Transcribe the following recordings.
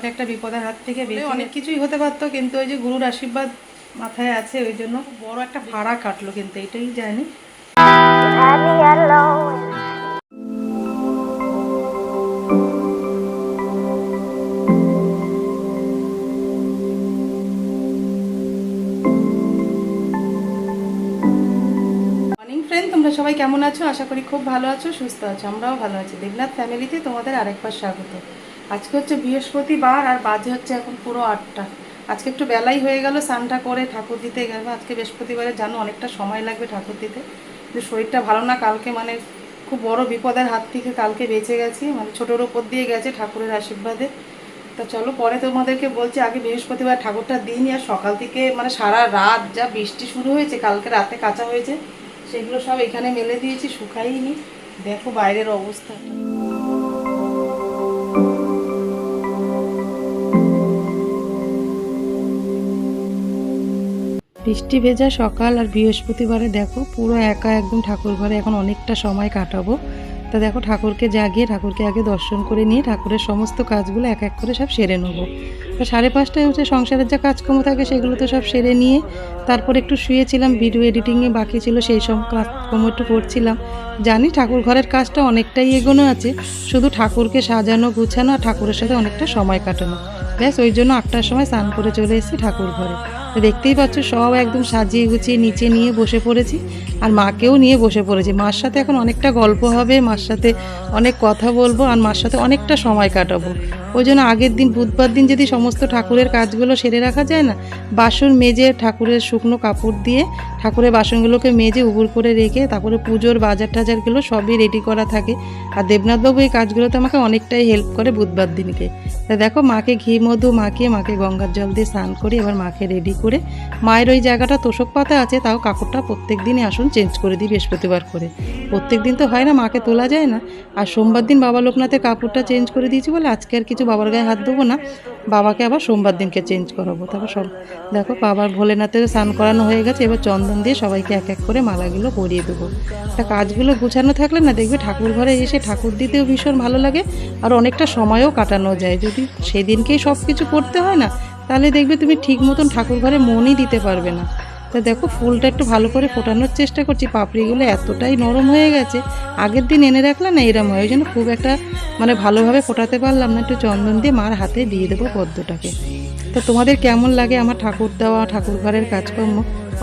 কালকে একটা বিপদের হাত থেকে বেঁচে অনেক কিছুই হতে পারতো কিন্তু ওই যে গুরুর আশীর্বাদ মাথায় আছে ওই জন্য বড় একটা ভাড়া কাটলো কিন্তু এটাই জানি। তোমরা সবাই কেমন আছো? আশা করি খুব ভালো আছো সুস্থ আছো আমরাও ভালো আছি। দেবনাথ ফ্যামিলিতে তোমাদের আরেকবার স্বাগত। আজকে হচ্ছে বৃহস্পতিবার আর বাজে হচ্ছে এখন পুরো আটটা। আজকে একটু বেলাই হয়ে গেল, স্নানটা করে ঠাকুর দিতে গেল। আজকে বৃহস্পতিবারে জানো অনেকটা সময় লাগবে ঠাকুর দিতে। কিন্তু শরীরটা ভালো না, কালকে মানে খুব বড় বিপদের হাত থেকে কালকে বেঁচে গেছি। মানে ছোটোর ওপর দিয়ে গেছে ঠাকুরের আশীর্বাদে। তা চলো পরে তোমাদেরকে বলছি, আগে বৃহস্পতিবার ঠাকুরটা দিন আর সকাল থেকে মানে সারা রাত যা বৃষ্টি শুরু হয়েছে, কালকে রাতে কাঁচা হয়েছে, সেগুলো সব এখানে মেলে দিয়েছি, শুকাইনি। দেখো বাইরের অবস্থাটা বৃষ্টি ভেজা সকাল আর বৃহস্পতিবারে দেখো পুরো একা একদম ঠাকুর ঘরে এখন অনেকটা সময় কাটাবো। তা দেখো ঠাকুরকে জাগিয়ে, ঠাকুরকে আগে দর্শন করে নিয়ে ঠাকুরের সমস্ত কাজগুলো এক এক করে সব সেরে নেব। তো সাড়ে পাঁচটায় হচ্ছে সংসারের যা কাজকর্ম থাকে সেগুলো তো সব সেরে নিয়ে তারপর একটু শুয়েছিলাম, ভিডিও এডিটিংয়ে বাকি ছিল সেই সব কাজকর্ম একটু করছিলাম। জানি ঠাকুর ঘরের কাজটা অনেকটাই এগোনো আছে, শুধু ঠাকুরকে সাজানো, গুছানো আর ঠাকুরের সাথে অনেকটা সময় কাটানো। ব্যাস, ওই জন্য আটটার সময় স্নান করে চলে এসেছি ঠাকুর ঘরে। দেখতেই পাচ্ছ সব একদম সাজিয়ে গুছিয়ে নিচে নিয়ে বসে পড়েছি। আর মাকেও নিয়ে বসে পড়েছি। মার সাথে এখন অনেকটা গল্প হবে, মার সাথে অনেক কথা বলব আর মার সাথে অনেকটা সময় কাটাবো। ওই জন্য আগের দিন, বুধবার দিন যদি সমস্ত ঠাকুরের কাজগুলো সেরে রাখা যায় না, বাসন মেজে ঠাকুরের শুকনো কাপড় দিয়ে ঠাকুরের বাসনগুলোকে মেজে উবুর করে রেখে তারপরে পুজোর বাজার টাজারগুলো সবই রেডি করা থাকে। আর দেবনাথবাবু এই কাজগুলোতে আমাকে অনেকটাই হেল্প করে বুধবার দিনকে। তা দেখো, মাকে ঘি, মধু মাখিয়ে মাকে গঙ্গার জল দিয়ে স্নান করি এবার মাকে রেডি করে মায়ের ওই জায়গাটা তোষক পাতা আছে, তাও কাপড়টা প্রত্যেক দিনই আসুন। চেঞ্জ করে দিই বৃহস্পতিবার করে। প্রত্যেক দিন তো হয় না, মাকে তোলা যায় না। আর সোমবার দিন বাবা লোকনাথের কাপড়টা চেঞ্জ করে দিয়েছি বলে আজকে আর কিছু বাবার গায়ে হাত দেবো না। বাবাকে আবার সোমবার দিনকে চেঞ্জ করাবো। তারপর সব, দেখো বাবার ভোলেনাথের স্নান করানো হয়ে গেছে, এবার চন্দন দিয়ে সবাইকে এক এক করে মালাগুলো পরিয়ে দেবো। তা কাজগুলো গুছানো থাকলে না দেখবে ঠাকুর ঘরে এসে ঠাকুর দিতেও ভীষণ ভালো লাগে, আর অনেকটা সময়ও কাটানো যায়। যদি সেদিনকেই সব কিছু করতে হয় না, তাহলে দেখবে তুমি ঠিক মতন ঠাকুর ঘরে মনই দিতে পারবে না। তা দেখো, ফুলটা একটু ভালো করে ফোটানোর চেষ্টা করছি। পাপড়িগুলো এতটাই নরম হয়ে গেছে। আগের দিন এনে রাখলাম না এরম হয়, ওই জন্য খুব একটা মানে ভালোভাবে ফোটাতে পারলাম না। একটু চন্দন দিয়ে মার হাতে দিয়ে দেবো পদ্মটাকে। তা তোমাদের কেমন লাগে আমার ঠাকুর দেওয়া ঠাকুর ঘরের কাজকর্ম?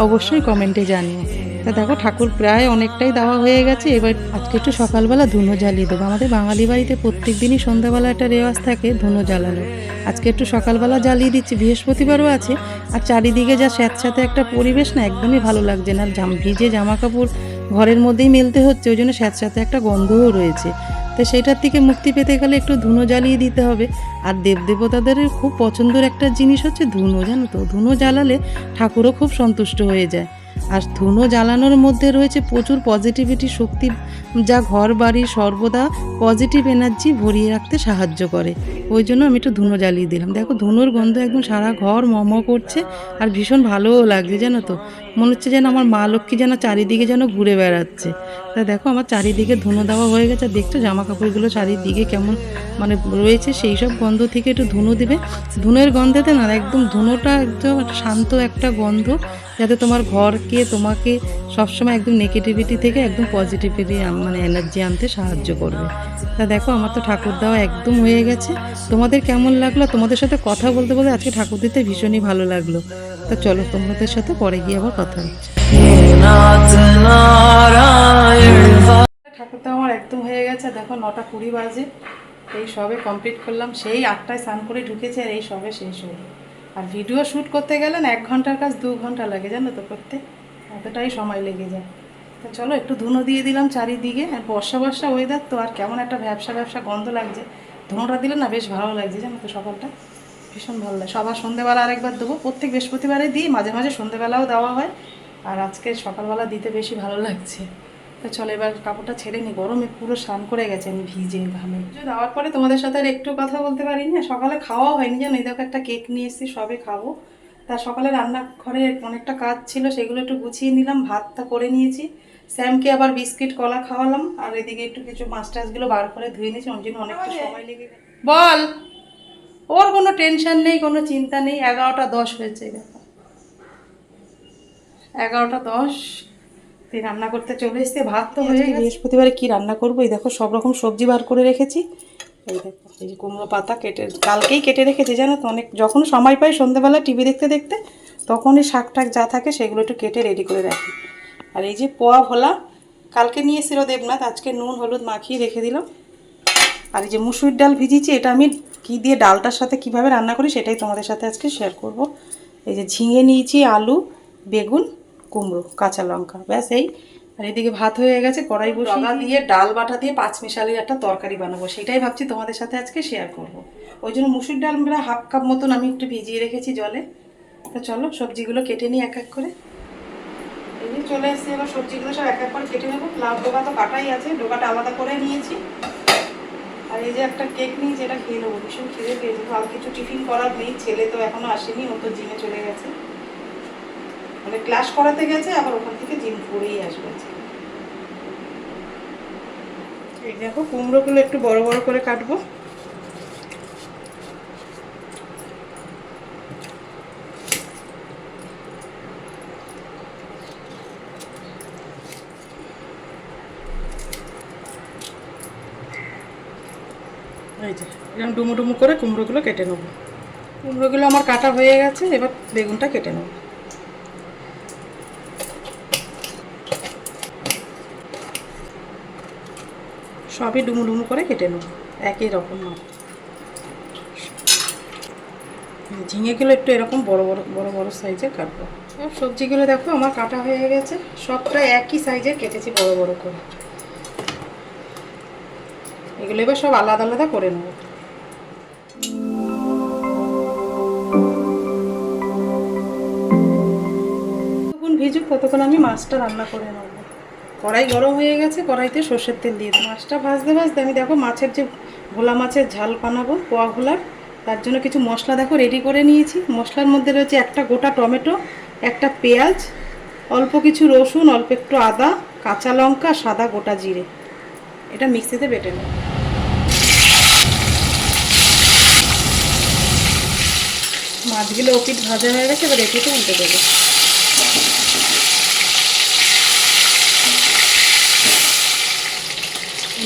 অবশ্যই কমেন্টে জানিও। তা দেখো, ঠাকুর প্রায় অনেকটাই দেওয়া হয়ে গেছে। এবার আজকে একটু সকালবেলা ধুনো জ্বালিয়ে দেবো। আমাদের বাঙালি বাড়িতে প্রত্যেক দিনই সন্ধ্যাবেলা একটা রেওয়াজ থাকে ধুনো জ্বালানো। আজকে একটু সকালবেলা জ্বালিয়ে দিচ্ছি, বৃহস্পতিবারও আছে। আর চারিদিকে যা স্যাঁতস্যাঁতে একটা পরিবেশ না, একদমই ভালো লাগছে না। জাম, ভিজে জামা কাপড় ঘরের মধ্যেই মেলতে হচ্ছে, ওই জন্য স্যাঁতস্যাঁতে একটা গন্ধও রয়েছে। তো সেইটার থেকে মুক্তি পেতে গেলে একটু ধুনো জ্বালিয়ে দিতে হবে। আর দেবদেবতাদের খুব পছন্দের একটা জিনিস হচ্ছে ধুনো, জানো তো? ধুনো জ্বালালে ঠাকুরও খুব সন্তুষ্ট হয়ে যায়। আর ধুনো জ্বালানোর মধ্যে রয়েছে প্রচুর পজিটিভিটি শক্তি, যা ঘর বাড়ি সর্বদা পজিটিভ এনার্জি ভরিয়ে রাখতে সাহায্য করে। ওই জন্য আমি একটু ধুনো জ্বালিয়ে দিলাম। দেখো, ধুনোর গন্ধ একদম সারা ঘর মম করছে আর ভীষণ ভালোও লাগছে, জানো তো। মনে হচ্ছে যেন আমার মা লক্ষ্মী যেন চারিদিকে যেন ঘুরে বেড়াচ্ছে। তা দেখো, আমার চারিদিকে ধুনো দেওয়া হয়ে গেছে। আর দেখছ জামা কাপড়গুলো চারিদিকে কেমন মানে রয়েছে, সেই সব গন্ধ থেকে একটু ধুনো দিবে। ধুনোর গন্ধেতে না, একদম ধুনোটা একদম শান্ত একটা গন্ধ। যাতে তোমার ঘরকে তোমাকে সবসময় একদম নেগেটিভিটি থেকে একদম পজিটিভিটি মানে এনার্জি আনতে সাহায্য করবে। তা দেখো আমার তো ঠাকুর দেওয়া একদম হয়ে গেছে। তোমাদের কেমন লাগল? তোমাদের সাথে কথা বলতে বলতে আজকে ঠাকুর দিতে ভীষণই ভালো লাগল। তা চলো তোমাদের সাথে পরে গিয়ে আবার কথা হচ্ছে। ঠাকুরটা আমার একদম হয়ে গেছে। দেখো নটা কুড়ি বাজে। এই সবে কমপ্লিট করলাম। সেই আটটায় স্নান করে ঢুকেছে আর এই সবে শেষ হলো আর ভিডিও শ্যুট করতে গেলে না, এক ঘণ্টার কাজ দু ঘণ্টা লাগে, জানো তো করতে। এতটাই সময় লেগে যায়। তো চলো একটু ধুনো দিয়ে দিলাম চারিদিকে, আর বর্ষা বর্ষা ওয়েদার তো আর কেমন একটা ব্যবসা ব্যবসা গন্ধ লাগছে। ধুনোটা দিলে না বেশ ভালো লাগছে, জানো তো সকালটা। ভীষণ ভালো লাগে। সবার সন্ধেবেলা আরেকবার দেবো। প্রত্যেক বৃহস্পতিবারে দিই, মাঝে মাঝে সন্ধেবেলাও দেওয়া হয়। আর আজকে সকালবেলা দিতে বেশি ভালো লাগছে। তো চলো এবার কাপড়টা ছেড়ে নি গরমে পুরো স্নান করে গেছে আমি ভিজে ঘামে। পুজো দেওয়ার পরে তোমাদের সাথে আর একটু কথা বলতে পারি না সকালে খাওয়াও হয়নি জানো এই দেখো একটা কেক নিয়ে এসেছি সবে খাব। তা সকালে রান্নাঘরে অনেকটা কাজ ছিল সেগুলো একটু গুছিয়ে নিলাম ভাতটা করে নিয়েছি। স্যামকে আবার বিস্কিট কলা খাওয়ালাম আর এদিকে একটু কিছু মাছ টাছগুলো বার করে ধুয়ে নিয়েছি ওর জন্য অনেকটা সময় লেগে বল ওর কোনো টেনশন নেই কোনো চিন্তা নেই এগারোটা দশ হয়েছে এগারোটা দশ তুই রান্না করতে চলে এসছে ভাত তো হয়ে বৃহস্পতিবারে কি রান্না করব? এই দেখো সব রকম সবজি বার করে রেখেছি। এই দেখো এই যে কুমড়ো পাতা কেটে কালকেই কেটে রেখেছি জানো তো? অনেক যখন সময় পাই সন্ধ্যেবেলা টিভি দেখতে দেখতে তখনই শাক টাক যা থাকে সেগুলো একটু কেটে রেডি করে রাখি। আর এই যে পোয়া ভোলা কালকে নিয়ে এসেছিল দেবনাথ আজকে নুন হলুদ মাখিয়ে রেখে দিলাম আর এই যে মুসুর ডাল ভিজিয়েছি এটা আমি কি দিয়ে ডালটার সাথে কীভাবে রান্না করি সেটাই তোমাদের সাথে আজকে শেয়ার করব। এই যে ঝিঙে নিয়েছি আলু বেগুন কুমড়ো কাঁচা লঙ্কা ব্যাস এই। আর এদিকে ভাত হয়ে গেছে কড়াই বসা দিয়ে ডাল বাটা দিয়ে পাঁচ মিশালির একটা তরকারি বানাবো সেটাই ভাবছি তোমাদের সাথে আজকে শেয়ার করব। ওই জন্য মুসুর ডাল প্রায় হাফ কাপ মতন আমি একটু ভিজিয়ে রেখেছি জলে। তো চলো সবজিগুলো কেটে নিই এক এক করে। এই যে চলে এসেছি এবার সবজিগুলো সব এক এক করে কেটে নেব। লাউ ডোকা তো কাটাই আছে ডোকাটা আলাদা করে নিয়েছি। আর এই যে একটা কেক নিই যেটা খেয়ে নেব ভীষণ খিদে পেয়েছে। তো আর কিছু টিফিন করার নেই ছেলে তো এখনও আসেনি ও তো জিমে চলে গেছে। মানে ক্লাস করাতে গেছে, আবার ওখান থেকে জিম করেই আসবে। এই দেখো, কুমড়োগুলো একটু বড় বড় করে কাটবো। এই যে, এরকম ডুমো ডুমো করে কুমড়োগুলো কেটে নেব। কুমড়োগুলো আমার কাটা হয়ে গেছে, এবার বেগুনটা কেটে নেব। সবই ডুমু ডুমু করে কেটে নেব। একই রকম মাপ। ঝিঙেগুলো একটু এরকম বড় বড় বড় বড় সাইজের কাটবো। সব সবজিগুলো দেখো, আমার কাটা হয়ে গেছে। সবটা একই সাইজের কেটেছি বড় বড় করে। এগুলো এবার সব আলাদা আলাদা করে নেব। ভিজুক, ততক্ষণ আমি মাছটা রান্না করে নেব। কড়াই গরম হয়ে গেছে, কড়াইতে সর্ষের তেল দিয়ে মাছটা ভাজতে ভাজতে আমি দেখো মাছের যে ভোলা মাছের ঝাল বানাবো, পোয়া ভোলার, তার জন্য কিছু মশলা দেখো রেডি করে নিয়েছি। মশলার মধ্যে রয়েছে একটা গোটা টমেটো, একটা পেঁয়াজ, অল্প কিছু রসুন, অল্প একটু আদা, কাঁচা লঙ্কা, সাদা গোটা জিরে। এটা মিক্সিতে বেটে নেব। মাছগুলো ওপিট ভাজা হয়ে গেছে, এবার এপিটে উল্টে দেবো।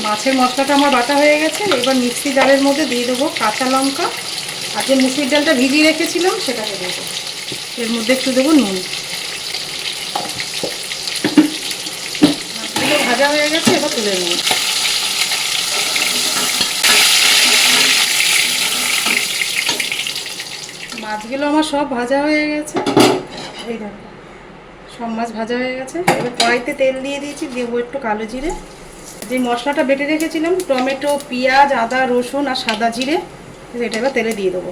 মাছের মশলাটা আমার বাটা হয়ে গেছে। এবার মিক্সি জারের মধ্যে দিয়ে দেবো কাঁচা লঙ্কা। আর যে মুসুর ডালটা ভিজিয়ে রেখেছিলাম, সেটাকে দেবো। এর মধ্যে একটু দেবো নুন। ভাজা হয়ে গেছে, এবার তুলে নেব। মাছগুলো আমার সব ভাজা হয়ে গেছে। এই দেখো, সব মাছ ভাজা হয়ে গেছে। এবার কড়াইতে তেল দিয়ে দিয়েছি দেবো একটু কালো জিরে। যে মশলাটা বেটে রেখেছিলাম, টমেটো, পেঁয়াজ, আদা, রসুন আর সাদা জিরে এটা এবার তেলে দিয়ে দেবো।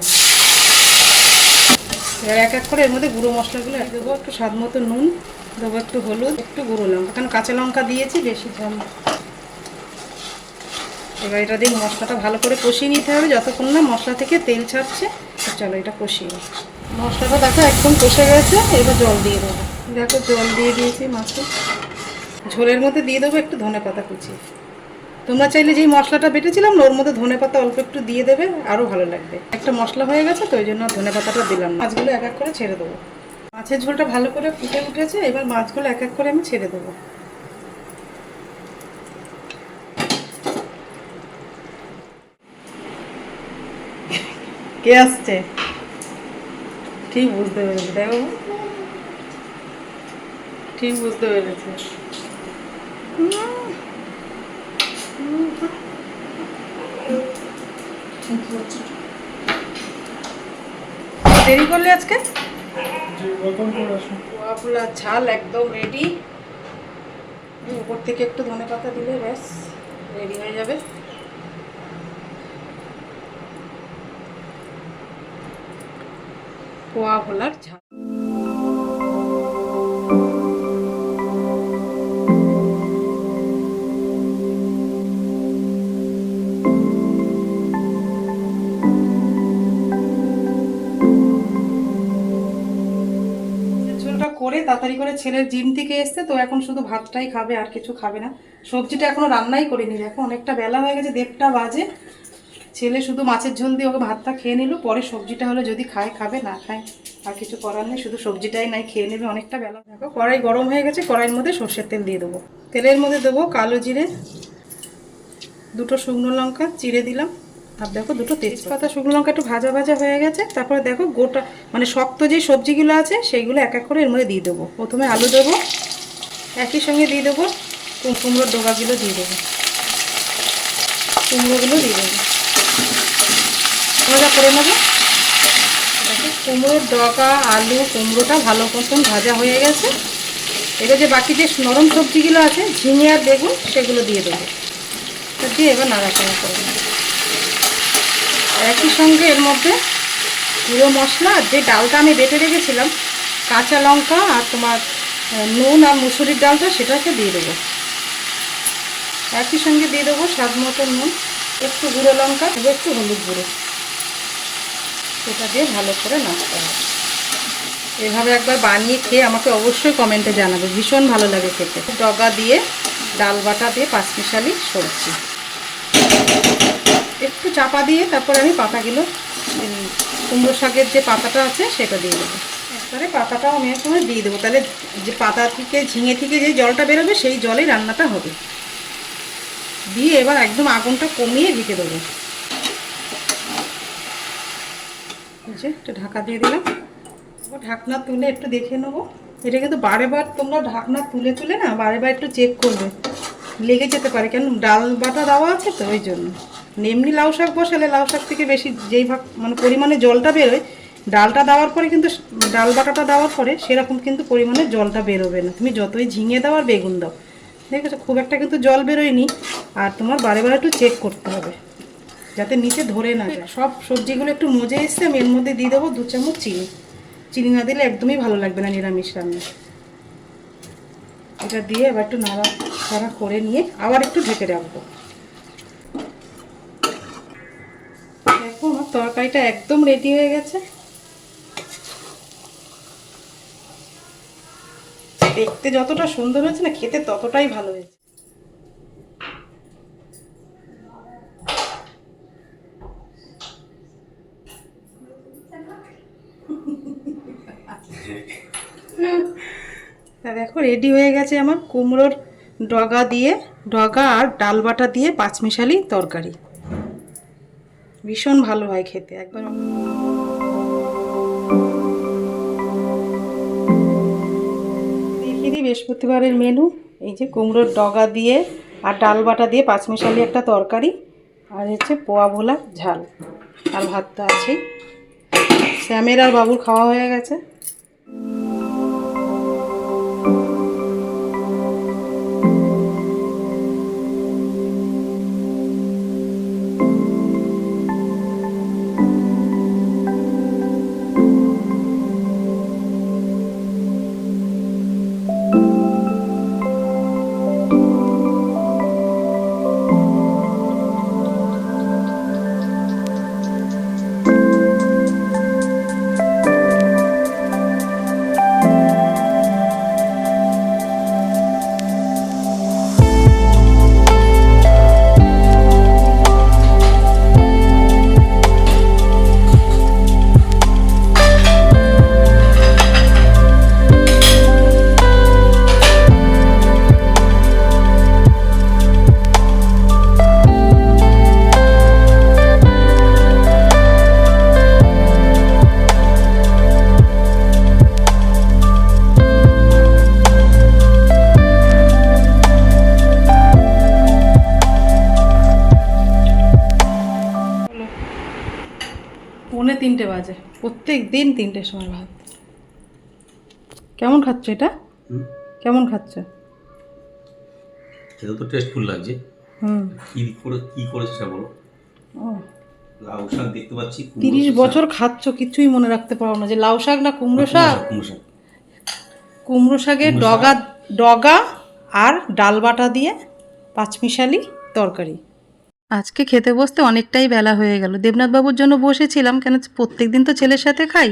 এবার এক এক করে এর মধ্যে গুঁড়ো মশলাগুলো দেবো, একটু স্বাদ মতো নুন, দেবো একটু হলুদ, একটু গুঁড়ো লঙ্কা, কারণ কাঁচা লঙ্কা দিয়েছি, বেশি ঝাল এবার এটা দিয়ে মশলাটা ভালো করে কষিয়ে নিতে হবে, যতক্ষণ না মশলা থেকে তেল ছাড়ছে চলো এটা কষিয়ে মশলাটা দেখো একদম কষে গেছে, এবার জল দিয়ে দেবো। দেখো জল দিয়ে দিয়েছি মাছে ঝোলের মধ্যে দিয়ে দেবো একটু ধনে পাতা কুচি। তোমরা চাইলে যেই মশলাটা বেটেছিলাম না, ওর মধ্যে ধনে পাতা অল্প একটু দিয়ে দেবে আরও ভালো লাগবে। একটা মশলা হয়ে গেছে তো ওই জন্য ধনে পাতাটা দিলাম। মাছগুলো এক এক করে ছেড়ে দেবো। মাছের ঝোলটা ভালো করে ফুটে উঠেছে এবার মাছগুলো এক এক করে আমি ছেড়ে দেবো। কে আসছে? ঠিক বুঝতে পেরেছি। দেখো। ঠিক বুঝতে পেরেছি। দেরি করলে আজকে? পোয়াগুলা ঝাল একদম রেডি উপর থেকে একটু ধনে পাতা দিলে ব্যাস রেডি হয়ে যাবে। পোয়া ভোলার ঝাল। ছেলের জিম থেকে এসছে, তো এখন শুধু ভাতটাই খাবে, আর কিছু খাবে না। সবজিটা এখনও রান্নাই করিনি, দেখো, অনেকটা বেলা হয়ে গেছে, দেড়টা বাজে। ছেলে শুধু মাছের ঝোল দিয়ে ওকে ভাতটা খেয়ে নিল, পরে সবজিটা হলে যদি খায়, খাবে, না খায়, আর কিছু করার নেই, শুধু সবজিটাই নাই, খেয়ে নেবে, অনেকটা বেলা। দেখো, কড়াই গরম হয়ে গেছে, কড়াইয়ের মধ্যে সর্ষের তেল দিয়ে দেবো। তেলের মধ্যে দেবো কালো জিরে, দুটো শুকনো লঙ্কা, চিড়ে দিলাম। আর দেখো দুটো তেজপাতা, শুকনো লঙ্কা একটু ভাজা ভাজা হয়ে গেছে। তারপরে দেখো গোটা মানে শক্ত যে সবজিগুলো আছে, সেইগুলো এক এক করে এর মধ্যে দিয়ে দেবো। প্রথমে আলু দেবো, একই সঙ্গে দিয়ে দেবো কুমড়োর ডোকাগুলো দিয়ে দেবো। কুমড়োগুলো দিয়ে দেবো। ভাজা করে নেব। দেখো, কুমড়োর ডগা, আলু, কুমড়োটা ভালো মতন ভাজা হয়ে গেছে। এবার যে বাকি যে নরম সবজিগুলো আছে, ঝিঙে আর বেগুন, সেগুলো দিয়ে দেবো। দিয়ে এবার নাড়াচাড়া করে নেব। একই সঙ্গে এর মধ্যে গুঁড়ো মশলা, যে ডালটা আমি বেটে রেখেছিলাম, কাঁচা লঙ্কা আর তোমার নুন আর মুসুরির ডালটা সেটাকে দিয়ে দেবো। একই সঙ্গে দিয়ে দেবো স্বাদ মতো নুন, একটু গুঁড়ো লঙ্কা এবং একটু হলুদ গুঁড়ো। সেটা দিয়ে ভালো করে নাড়তে হবে। এভাবে একবার বানিয়ে খেয়ে আমাকে অবশ্যই কমেন্টে জানাবে, ভীষণ ভালো লাগে খেতে। ডগা দিয়ে, ডাল বাটা দিয়ে পাঁচমিশালি সবজি। একটু চাপা দিয়ে তারপরে আমি পাতাগুলো কুমড়ো শাকের যে পাতাটা আছে সেটা দিয়ে দেবো। একবারে পাতাটাও আমি সময় দিয়ে দেবো। তাহলে যে পাতা থেকে, ঝিঙে থেকে যে জলটা বেরোবে, সেই জলেই রান্নাটা হবে। দিয়ে এবার একদম আগুনটা কমিয়ে ঢেকে দেবো। যে একটু ঢাকা দিয়ে দিলাম। ঢাকনা তুলে একটু দেখে নেব। এটা কিন্তু বারে বার তোমরা ঢাকনা তুলে তুলে না বারে বার একটু চেক করবে। লেগে যেতে পারে, কেন ডাল বাটা দেওয়া আছে তো ওই জন্য। এমনি লাউ শাক বসালে লাউ শাক থেকে বেশি যেই ভাগ মানে পরিমাণে জলটা বেরোয়, ডালটা দেওয়ার পরে কিন্তু ডাল বাটাটা দেওয়ার পরে সেরকম কিন্তু পরিমাণে জলটা বেরোবে না। তুমি যতই ঝিঙে দাও আর বেগুন দাও, দেখেছ? খুব একটা কিন্তু জল বেরোয়নি। আর তোমার বারে বারে একটু চেক করতে হবে, যাতে নিচে ধরে না যায়। সব সবজিগুলো একটু মজে এসছে, আমি এর মধ্যে দিয়ে দেবো দু চামচ চিনি। চিনি না দিলে একদমই ভালো লাগবে না নিরামিষ রান্না। এটা দিয়ে এবার একটু নাড়া চাড়া করে নিয়ে আবার একটু ঢেকে রাখব দেখো আমার তরকারিটা একদম রেডি হয়ে গেছে। দেখতে যতটা সুন্দর হয়েছে না, খেতে ততটাই ভালো হয়েছে। দেখো রেডি হয়ে গেছে আমার কুমড়োর ডগা দিয়ে, ডগা আর ডাল বাটা দিয়ে পাঁচমিশালি তরকারি। ভীষণ ভালো হয় খেতে একবার দেখিয়ে দিই বৃহস্পতিবারের মেনু এই যে কুমড়োর ডগা দিয়ে আর ডাল বাটা দিয়ে পাঁচমিশালি একটা তরকারি, আর হচ্ছে পোয়া ভোলা ঝাল। আর ভাত তো আছেই। শ্যামের আর বাবুর খাওয়া হয়ে গেছে। পৌনে তিনটে বাজে। প্রত্যেক দিন তিনটের সময় ভাত। কেমন খাচ্ছ এটা? কেমন খাচ্ছ? এটা তো টেস্টফুল লাগছে। হুম। কি করে কি করেছে বলো। ও। লাউ শাক দেখতে পাচ্ছি তিরিশ বছর খাচ্ছ কিছুই মনে রাখতে পারো না যে লাউ শাক না কুমড়ো কুমড়ো শাক? কুমড়ো শাক। কুমড়ো শাকের ডগা ডগা আর ডাল বাটা দিয়ে পাঁচমিশালি তরকারি। আজকে খেতে বসতে অনেকটাই বেলা হয়ে গেল। দেবনাথবাবুর জন্য বসেছিলাম, কেন প্রত্যেক দিন তো ছেলের সাথে খাই।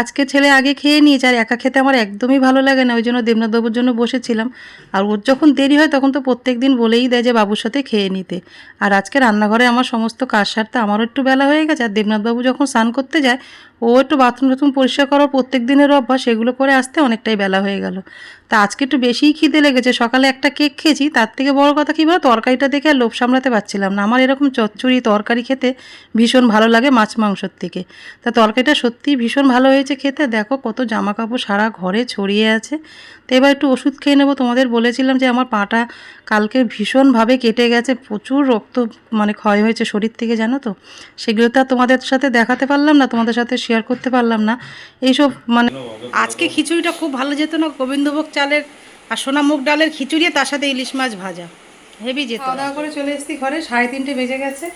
আজকে ছেলে আগে খেয়ে নিয়েছে, আর একা খেতে আমার একদমই ভালো লাগে না, ওই জন্য দেবনাথবাবুর জন্য বসেছিলাম। আর ওর যখন দেরি হয়, তখন তো প্রত্যেক দিন বলেই দেয় যে বাবুর সাথে খেয়ে নিতে। আর আজকে রান্নাঘরে আমার সমস্ত কাজ সারতে আমারও একটু বেলা হয়ে গেছে, আর দেবনাথবাবু যখন স্নান করতে যায় ও একটু বাথরুম টাথরুম পরিষ্কার করার প্রত্যেক দিনের অভ্যাস সেগুলো করে আসতে অনেকটাই বেলা হয়ে গেল। তা আজকে একটু বেশিই খিদে লেগেছে। সকালে একটা কেক খেয়েছি, তার থেকে বড় কথা কী বলো তরকারিটা দেখে আর লোভ সামলাতে পারছিলাম না। আমার এরকম চচ্চড়ি তরকারি খেতে ভীষণ ভালো লাগে মাছ মাংসর থেকে। তা তরকারিটা সত্যিই ভীষণ ভালো হয়েছে খেতে। দেখো কত জামা কাপড় সারা ঘরে ছড়িয়ে আছে। তো এবার একটু ওষুধ খেয়ে নেব। তোমাদের বলেছিলাম যে আমার পাটা কালকে ভীষণভাবে কেটে গেছে। প্রচুর রক্ত মানে ক্ষয় হয়েছে শরীর থেকে, জানো তো? সেগুলো তো তোমাদের সাথে দেখাতে পারলাম না। তোমাদের সাথে শেয়ার করতে পারলাম না। এইসব মানে আজকে খিচুড়িটা খুব ভালো যেত না, গোবিন্দভোগ চালের আর সোনা মুগ ডালের খিচুড়ি তার সাথে ইলিশ মাছ ভাজা। হেভি যেত। খাওয়া দাওয়া করে চলে এসেছি ঘরে, সাড়ে তিনটে বেজে গেছে।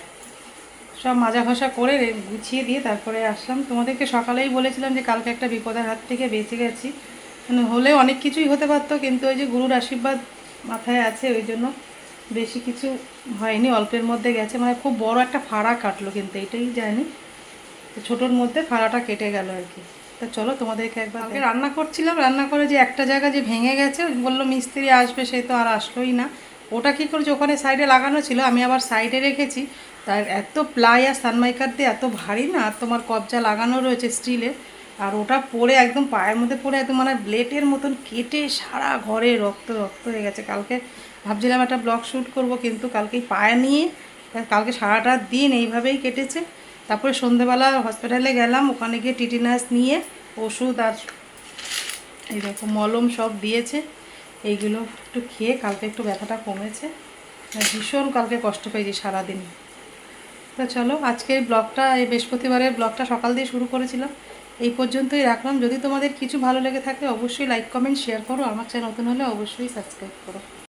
সব মাজা ঘষা করে গুছিয়ে দিয়ে তারপরে আসলাম। তোমাদেরকে সকালেই বলেছিলাম যে কালকে একটা বিপদের হাত থেকে বেঁচে গেছি। মানে হলে অনেক কিছুই হতে পারতো, কিন্তু ওই যে গুরুর আশীর্বাদ মাথায় আছে, ওই জন্য বেশি কিছু হয়নি, অল্পের মধ্যে গেছে। মানে খুব বড় একটা ফাড়া কাটলো কিন্তু, এটাই জানি। তো ছোটোর মধ্যে ফাড়াটা কেটে গেল আর কি। তা চলো তোমাদেরকে একবার আগে রান্না করছিলাম রান্না করে যে একটা জায়গা যে ভেঙে গেছে বলল মিস্ত্রি আসবে সে তো আর আসলোই না। ওটা কী করেছে? ওখানে সাইডে লাগানো ছিল আমি আবার সাইডে রেখেছি। তার এত প্লাই আর সানমাইকার দিয়ে এত ভারী না আর তোমার কবজা লাগানো রয়েছে স্টিলের। আর ওটা পরে একদম পায়ের মধ্যে পড়ে একদম মানে ব্লেডের মতন কেটে সারা ঘরে রক্ত রক্ত হয়ে গেছে। কালকে ভাবছিলাম একটা ব্লগ শ্যুট করব কিন্তু কালকে পায়ে নিয়ে কালকে সারাটা দিন এইভাবেই কেটেছে। তারপরে সন্ধেবেলা হসপিটালে গেলাম, ওখানে গিয়ে টিটিনাস নিয়ে ওষুধ আর দেখো মলম সব দিয়েছে, এইগুলো একটু খেয়ে কালকে একটু ব্যথাটা কমেছে। ভীষণ কালকে কষ্ট পেয়েছি সারাদিন। তো চলো, আজকের ব্লগটা, এই বৃহস্পতিবারের ব্লগটা সকাল দিয়ে শুরু করেছিলাম। এই পর্যন্তই রাখলাম। যদি তোমাদের কিছু ভালো লেগে থাকে, অবশ্যই লাইক কমেন্ট শেয়ার করো। আমার চ্যানেল নতুন হলে অবশ্যই সাবস্ক্রাইব করো।